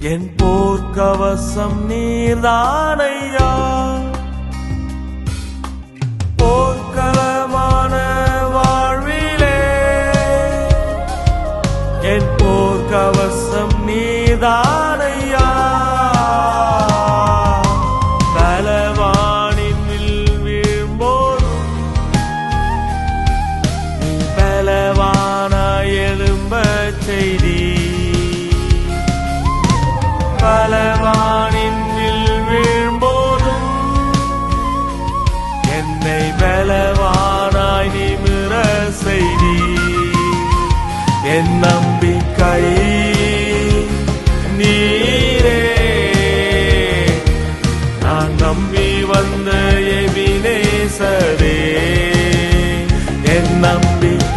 என் போர்க்கவசம் நீர்தானையா? போர்க்களமான வாழ்விலே என் போர்க்கவசம் நீர்தானையா? செய்தி பலவானின்றில் வீழ்போதும் என்னை பலவானாய் நிமிர செய்தி. என் நம்பிக்கை நீரே. நான் நம்பி வந்த எபினேசரே. என் நம்பி